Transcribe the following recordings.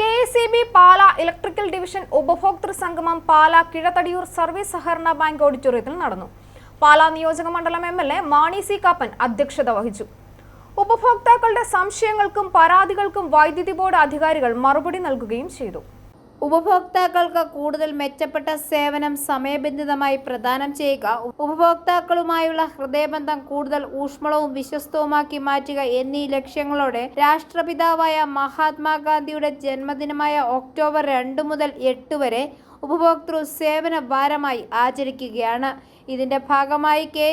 K C B Pala electrical division ഉപഭോക്തൃ സംഗമം പാല കിഴത്തടിയൂർ service സഹകരണ ബാങ്ക് ഓഡിറ്റോറിയത്തിൽ നടന്നു. പാല നിയോജക മണ്ഡലം M L A Mani C Kappan അധ്യക്ഷത വഹിച്ചു. ഉപഭോക്താക്കളുടെ സംശയങ്ങൾക്കും പരാതികൾക്കും വൈദ്യുതി ബോർഡ് അധികാരികൾ മറുപടി നൽകുകയും ചെയ്തു. ഉപഭോക്താക്കൾക്ക് കൂടുതൽ മെച്ചപ്പെട്ട സേവനം സമയബന്ധിതമായി പ്രദാനം ചെയ്യുക ഉപഭോക്താക്കളുമായുള്ള ഹൃദയബന്ധം കൂടുതൽ ഊഷ്മളവും വിശ്വസ്തവുമാക്കി മാറ്റുക എന്നീ ലക്ഷ്യങ്ങളോടെ രാഷ്ട്രപിതാവായ മഹാത്മാഗാന്ധിയുടെ ജന്മദിനമായ ഒക്ടോബർ രണ്ട് മുതൽ എട്ട് വരെ ഉപഭോക്തൃ സേവന വാരമായി ആചരിക്കുകയാണ്. ഇതിന്റെ ഭാഗമായി കെ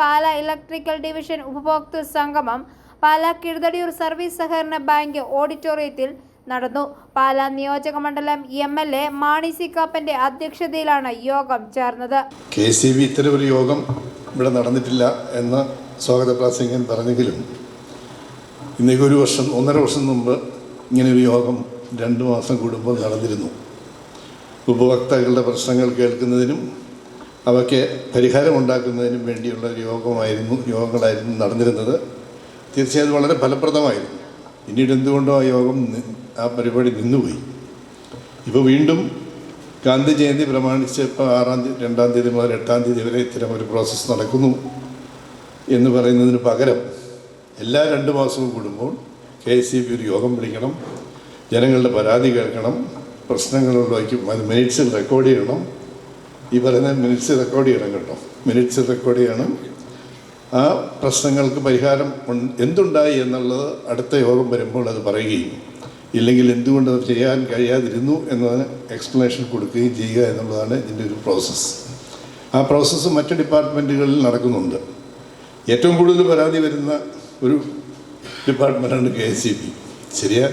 പാല ഇലക്ട്രിക്കൽ ഡിവിഷൻ ഉപഭോക്തൃ സംഗമം പാല കിഴുതടിയൂർ സർവീസ് സഹകരണ ബാങ്ക് ഓഡിറ്റോറിയത്തിൽ നടന്നു. പാലാ നിയോജക മണ്ഡലം M L A Mani C കാപ്പന്റെ അധ്യക്ഷതയിലാണ് യോഗം ചേർന്നത്. കെ സി ബി ഇത്തരം ഒരു യോഗം ഇവിടെ നടന്നിട്ടില്ല എന്ന് സ്വാഗത പ്രാസംഗികൻ പറഞ്ഞെങ്കിലും ഇന്നേക്ക് ഒരു വർഷം ഒന്നര വർഷം മുമ്പ് ഇങ്ങനെ ഒരു യോഗം രണ്ട് മാസം കൂടുമ്പോൾ നടന്നിരുന്നു. ഉപഭോക്താക്കളുടെ പ്രശ്നങ്ങൾ കേൾക്കുന്നതിനും അവയ്ക്ക് പരിഹാരമുണ്ടാക്കുന്നതിനും വേണ്ടിയുള്ള ഒരു യോഗമായിരുന്നു യോഗങ്ങളായിരുന്നു നടന്നിരുന്നത്. തീർച്ചയായും വളരെ ഫലപ്രദമായിരുന്നു. പിന്നീട് എന്തുകൊണ്ടോ ആ യോഗം ആ പരിപാടി നിന്നുപോയി. ഇപ്പോൾ വീണ്ടും ഗാന്ധി ജയന്തി പ്രമാണിച്ച് ഇപ്പോൾ ആറാം തീയതി രണ്ടാം തീയതി മുതൽ എട്ടാം തീയതി വരെ ഇത്തരം ഒരു പ്രോസസ്സ് നടക്കുന്നു എന്ന് പറയുന്നതിന് പകരം എല്ലാ രണ്ട് മാസവും കൂടുമ്പോൾ കെ എസ് സി ബി ഒരു യോഗം വിളിക്കണം ജനങ്ങളുടെ പരാതി കേൾക്കണം പ്രശ്നങ്ങളിലേക്ക് അത് മിനിറ്റ്സിൽ റെക്കോർഡ് ചെയ്യണം. ഈ പറയുന്ന മിനിറ്റ്സ് റെക്കോർഡ് ചെയ്യണം കേട്ടോ. മിനിറ്റ്സ് റെക്കോർഡ് ചെയ്യണം. ആ പ്രശ്നങ്ങൾക്ക് പരിഹാരം എന്തുണ്ടായി എന്നുള്ളത് അടുത്ത യോഗം വരുമ്പോൾ അത് പറയുകയും ഇല്ലെങ്കിൽ എന്തുകൊണ്ട് അത് ചെയ്യാൻ കഴിയാതിരുന്നു എന്നതിന് എക്സ്പ്ലനേഷൻ കൊടുക്കുകയും ചെയ്യുക എന്നുള്ളതാണ് ഇതിന്റെ ഒരു പ്രോസസ്സ് ആ പ്രോസസ്സ് മറ്റ് ഡിപ്പാർട്ട്മെന്റുകളിൽ നടക്കുന്നുണ്ട്. ഏറ്റവും കൂടുതൽ പരാതി വരുന്ന ഒരു ഡിപ്പാർട്ട്മെന്റാണ് കെ എസ് സി ബി. ശരിയാ?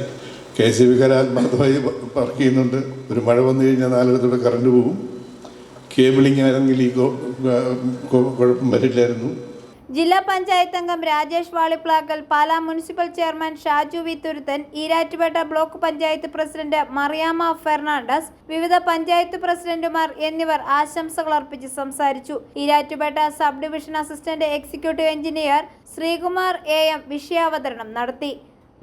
കെ എസ് സി ബിക്കാർ ആത്മാർത്ഥമായി വർക്ക് ചെയ്യുന്നുണ്ട്. ഒരു മഴ വന്നു കഴിഞ്ഞാൽ നാലിടത്തോടെ കറണ്ട് പോകും. കേബിളിംഗ് ആണെങ്കിൽ ഈ കുഴപ്പം വരില്ലായിരുന്നു. ജില്ലാ പഞ്ചായത്ത് അംഗം Rajesh Valiplackal Pala municipal chairman Shaju V. Thuruthan Erattupetta block panchayat president Mariyama Fernandez വിവിധ പഞ്ചായത്ത് പ്രസിഡന്റുമാർ എന്നിവർ ആശംസകൾ അർപ്പിച്ച് സംസാരിച്ചു. Erattupetta sub division assistant executive engineer Sreekumar A. M. വിഷയാവതരണം നടത്തി.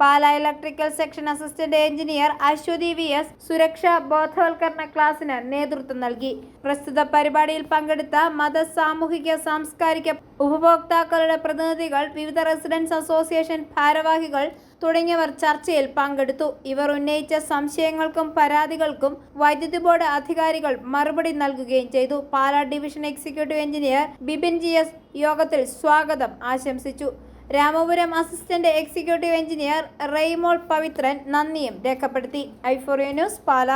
Pala electrical section assistant engineer Aswathy V S സുരക്ഷാ ബോധവൽക്കരണ ക്ലാസ്സിന് നേതൃത്വം നൽകി. പ്രസ്തുത പരിപാടിയിൽ പങ്കെടുത്ത മത സാമൂഹിക സാംസ്കാരിക ഉപഭോക്താക്കളുടെ പ്രതിനിധികൾ വിവിധ റെസിഡൻസ് അസോസിയേഷൻ ഭാരവാഹികൾ തുടങ്ങിയവർ ചർച്ചയിൽ പങ്കെടുത്തു. ഇവർ ഉന്നയിച്ച സംശയങ്ങൾക്കും പരാതികൾക്കും വൈദ്യുതി ബോർഡ് അധികാരികൾ മറുപടി നൽകുകയും ചെയ്തു. Pala division executive engineer Bibin G യോഗത്തിൽ സ്വാഗതം ആശംസിച്ചു. Ramapuram assistant executive engineer Reymol Pavithran നന്ദിയും രേഖപ്പെടുത്തി. ഐഫോറിയ ന്യൂസ് പാല.